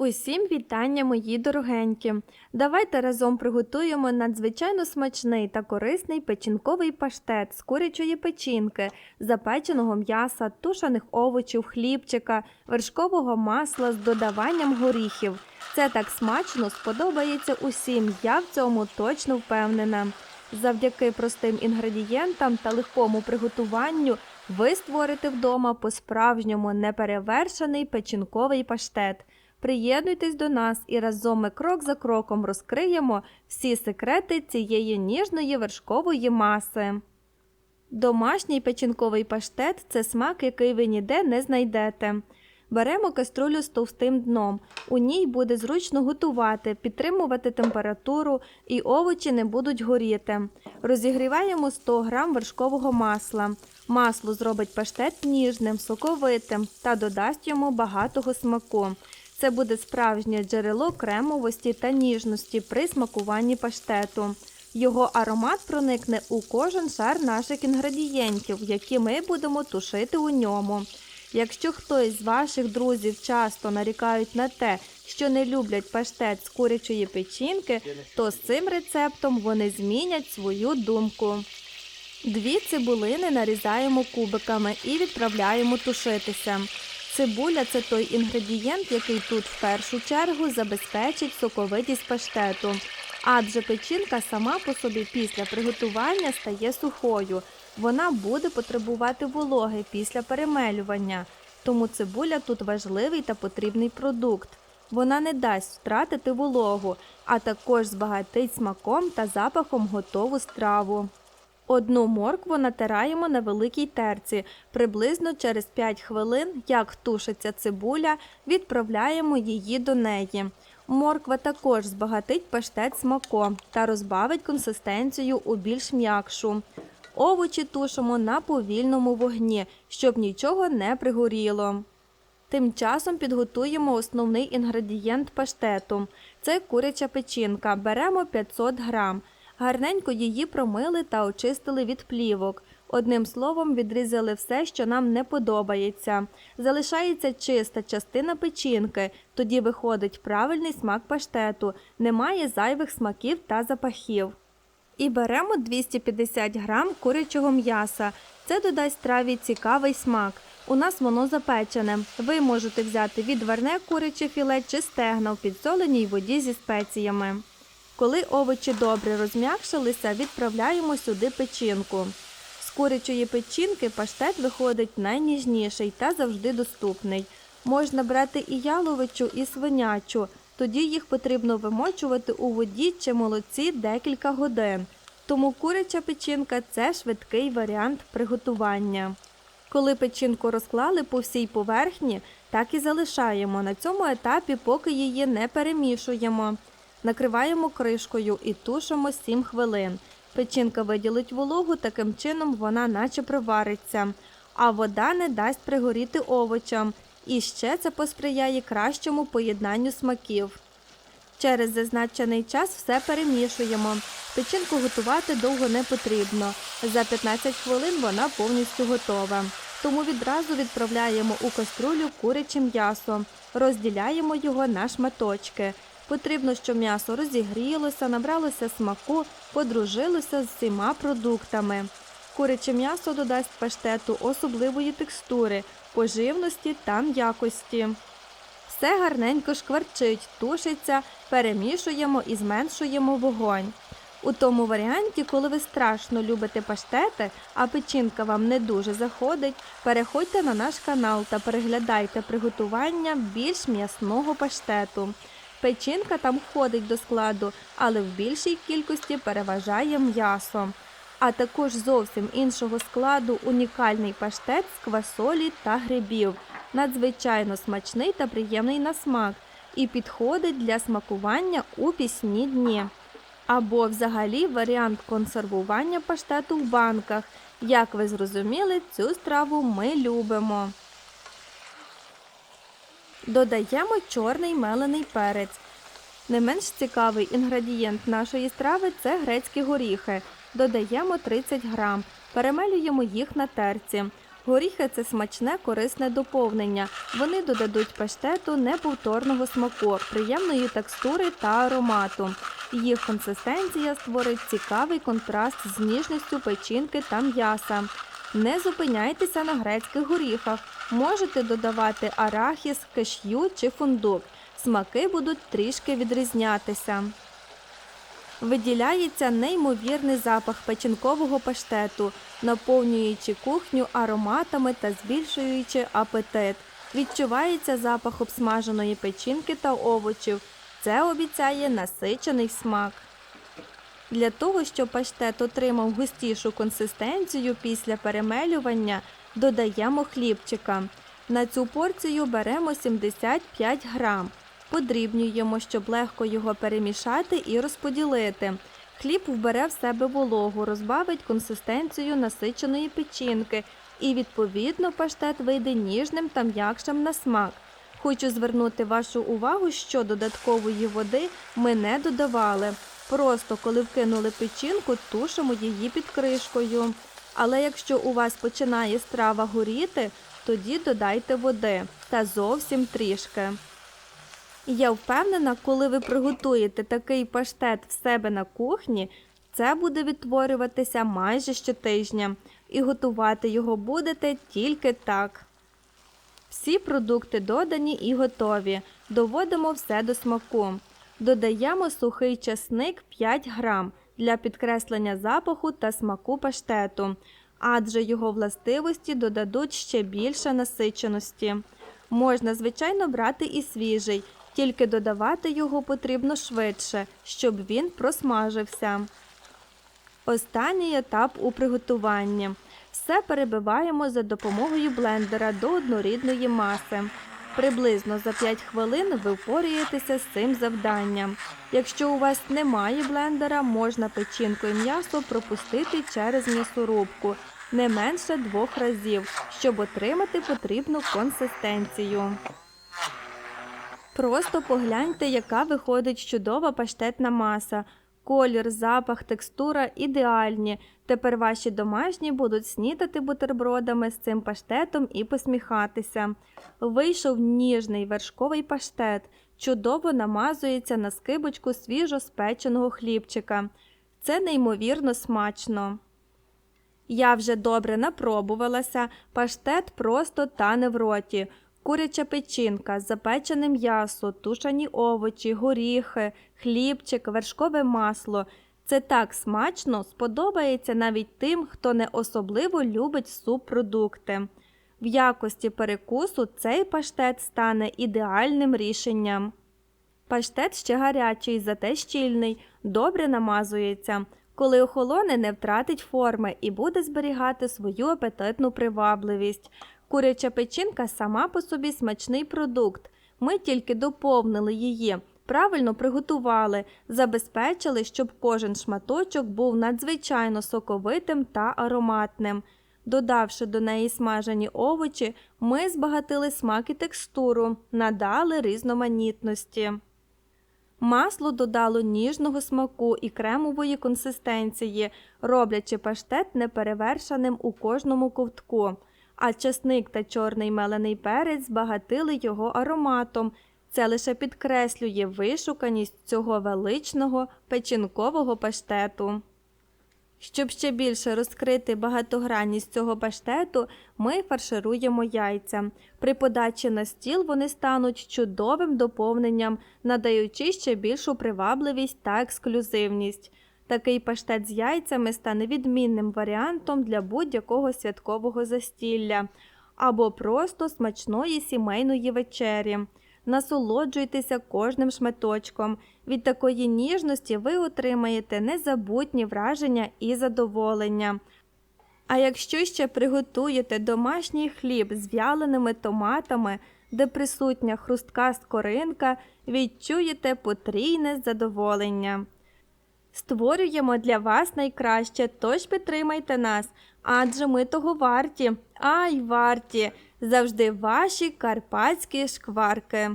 Усім вітання, мої дорогенькі! Давайте разом приготуємо надзвичайно смачний та корисний печінковий паштет з курячої печінки, запеченого м'яса, тушених овочів, хлібчика, вершкового масла з додаванням горіхів. Це так смачно сподобається усім, я в цьому точно впевнена. Завдяки простим інгредієнтам та легкому приготуванню ви створите вдома по-справжньому неперевершений печінковий паштет. Приєднуйтесь до нас і разом ми крок за кроком розкриємо всі секрети цієї ніжної вершкової маси. Домашній печінковий паштет це смак, який ви ніде не знайдете. Беремо каструлю з товстим дном. У ній буде зручно готувати, підтримувати температуру і овочі не будуть горіти. Розігріваємо 100 г вершкового масла. Масло зробить паштет ніжним, соковитим та додасть йому багатого смаку. Це буде справжнє джерело кремовості та ніжності при смакуванні паштету. Його аромат проникне у кожен шар наших інгредієнтів, які ми будемо тушити у ньому. Якщо хтось з ваших друзів часто нарікають на те, що не люблять паштет з курячої печінки, то з цим рецептом вони змінять свою думку. Дві цибулини нарізаємо кубиками і відправляємо тушитися. Цибуля це той інгредієнт, який тут в першу чергу забезпечить соковитість паштету. Адже печінка сама по собі після приготування стає сухою. Вона буде потребувати вологи після перемелювання. Тому цибуля тут важливий та потрібний продукт. Вона не дасть втратити вологу, а також збагатить смаком та запахом готову страву. Одну моркву натираємо на великій терці. Приблизно через 5 хвилин, як тушиться цибуля, відправляємо її до неї. Морква також збагатить паштет смаком та розбавить консистенцію у більш м'якшу. Овочі тушимо на повільному вогні, щоб нічого не пригоріло. Тим часом підготуємо основний інгредієнт паштету. Це куряча печінка. Беремо 500 грам. Гарненько її промили та очистили від плівок. Одним словом, відрізали все, що нам не подобається. Залишається чиста частина печінки, тоді виходить правильний смак паштету, немає зайвих смаків та запахів. І беремо 250 грам курячого м'яса. Це додасть страві цікавий смак. У нас воно запечене. Ви можете взяти відварне куряче філе чи стегна в підсоленій воді зі спеціями. Коли овочі добре розм'якшилися, відправляємо сюди печінку. З курячої печінки паштет виходить найніжніший та завжди доступний. Можна брати і яловичу, і свинячу. Тоді їх потрібно вимочувати у воді чи молоці декілька годин. Тому куряча печінка це швидкий варіант приготування. Коли печінку розклали по всій поверхні, так і залишаємо на цьому етапі, поки її не перемішуємо. Накриваємо кришкою і тушимо 7 хвилин. Печінка виділить вологу, таким чином вона наче привариться, а вода не дасть пригоріти овочам. І ще це посприяє кращому поєднанню смаків. Через зазначений час все перемішуємо. Печінку готувати довго не потрібно. За 15 хвилин вона повністю готова. Тому відразу відправляємо у каструлю куряче м'ясо, розділяємо його на шматочки. Потрібно, щоб м'ясо розігрілося, набралося смаку, подружилося з всіма продуктами. Куряче м'ясо додасть паштету особливої текстури, поживності та м'якості. Все гарненько шкварчить, тушиться, перемішуємо і зменшуємо вогонь. У тому варіанті, коли ви страшно любите паштети, а печінка вам не дуже заходить, переходьте на наш канал та переглядайте приготування більш м'ясного паштету. Печінка там входить до складу, але в більшій кількості переважає м'ясо. А також зовсім іншого складу унікальний паштет з квасолі та грибів, надзвичайно смачний та приємний на смак, і підходить для смакування у пісні дні. Або взагалі варіант консервування паштету в банках. Як ви зрозуміли, цю страву ми любимо. Додаємо чорний мелений перець. Не менш цікавий інгредієнт нашої страви це грецькі горіхи. Додаємо 30 грам. Перемелюємо їх на терці. Горіхи це смачне корисне доповнення. Вони додадуть паштету неповторного смаку, приємної текстури та аромату. Їх консистенція створить цікавий контраст з ніжністю печінки та м'яса. Не зупиняйтеся на грецьких горіхах. Можете додавати арахіс, кешю чи фундук. Смаки будуть трішки відрізнятися. Виділяється неймовірний запах печінкового паштету, наповнюючи кухню ароматами та збільшуючи апетит. Відчувається запах обсмаженої печінки та овочів. Це обіцяє насичений смак. Для того, щоб паштет отримав густішу консистенцію після перемелювання, додаємо хлібчика. На цю порцію беремо 75 грам. Подрібнюємо, щоб легко його перемішати і розподілити. Хліб вбере в себе вологу, розбавить консистенцію насиченої печінки і, відповідно, паштет вийде ніжним та м'якшим на смак. Хочу звернути вашу увагу, що додаткової води ми не додавали. Просто коли вкинули печінку, тушимо її під кришкою. Але якщо у вас починає страва горіти, тоді додайте води та зовсім трішки. Я впевнена, коли ви приготуєте такий паштет в себе на кухні, це буде відтворюватися майже щотижня, і готувати його будете тільки так. Всі продукти додані і готові. Доводимо все до смаку. Додаємо сухий часник 5 грам для підкреслення запаху та смаку паштету, адже його властивості додадуть ще більше насиченості. Можна, звичайно, брати і свіжий, тільки додавати його потрібно швидше, щоб він просмажився. Останній етап у приготуванні. Все перебиваємо за допомогою блендера до однорідної маси. Приблизно за 5 хвилин ви впораєтеся з цим завданням. Якщо у вас немає блендера, можна печінку і м'ясо пропустити через м'ясорубку не менше двох разів, щоб отримати потрібну консистенцію. Просто погляньте, яка виходить чудова паштетна маса. Колір, запах, текстура ідеальні. Тепер ваші домашні будуть снідати бутербродами з цим паштетом і посміхатися. Вийшов ніжний вершковий паштет, чудово намазується на скибочку свіжо спеченого хлібчика. Це неймовірно смачно. Я вже добре напробувалася, паштет просто тане в роті. Куряча печінка, запечене м'ясо, тушані овочі, горіхи, хлібчик, вершкове масло. Це так смачно сподобається навіть тим, хто не особливо любить субпродукти. В якості перекусу цей паштет стане ідеальним рішенням. Паштет ще гарячий, зате щільний, добре намазується. Коли охолоне, не втратить форми і буде зберігати свою апетитну привабливість. Куряча печінка сама по собі смачний продукт. Ми тільки доповнили її, правильно приготували, забезпечили, щоб кожен шматочок був надзвичайно соковитим та ароматним. Додавши до неї смажені овочі, ми збагатили смак і текстуру, надали різноманітності. Масло додало ніжного смаку і кремової консистенції, роблячи паштет неперевершеним у кожному ковтку а часник та чорний мелений перець збагатили його ароматом. Це лише підкреслює вишуканість цього величного печінкового паштету. Щоб ще більше розкрити багатогранність цього паштету, ми фаршируємо яйця. При подачі на стіл вони стануть чудовим доповненням, надаючи ще більшу привабливість та ексклюзивність. Такий паштет з яйцями стане відмінним варіантом для будь-якого святкового застілля або просто смачної сімейної вечері. Насолоджуйтеся кожним шматочком. Від такої ніжності ви отримаєте незабутні враження і задоволення. А якщо ще приготуєте домашній хліб з в'яленими томатами, де присутня хрустка скоринка, відчуєте потрійне задоволення. Створюємо для вас найкраще, тож підтримайте нас, адже ми того варті, ай варті, завжди ваші карпатські шкварки.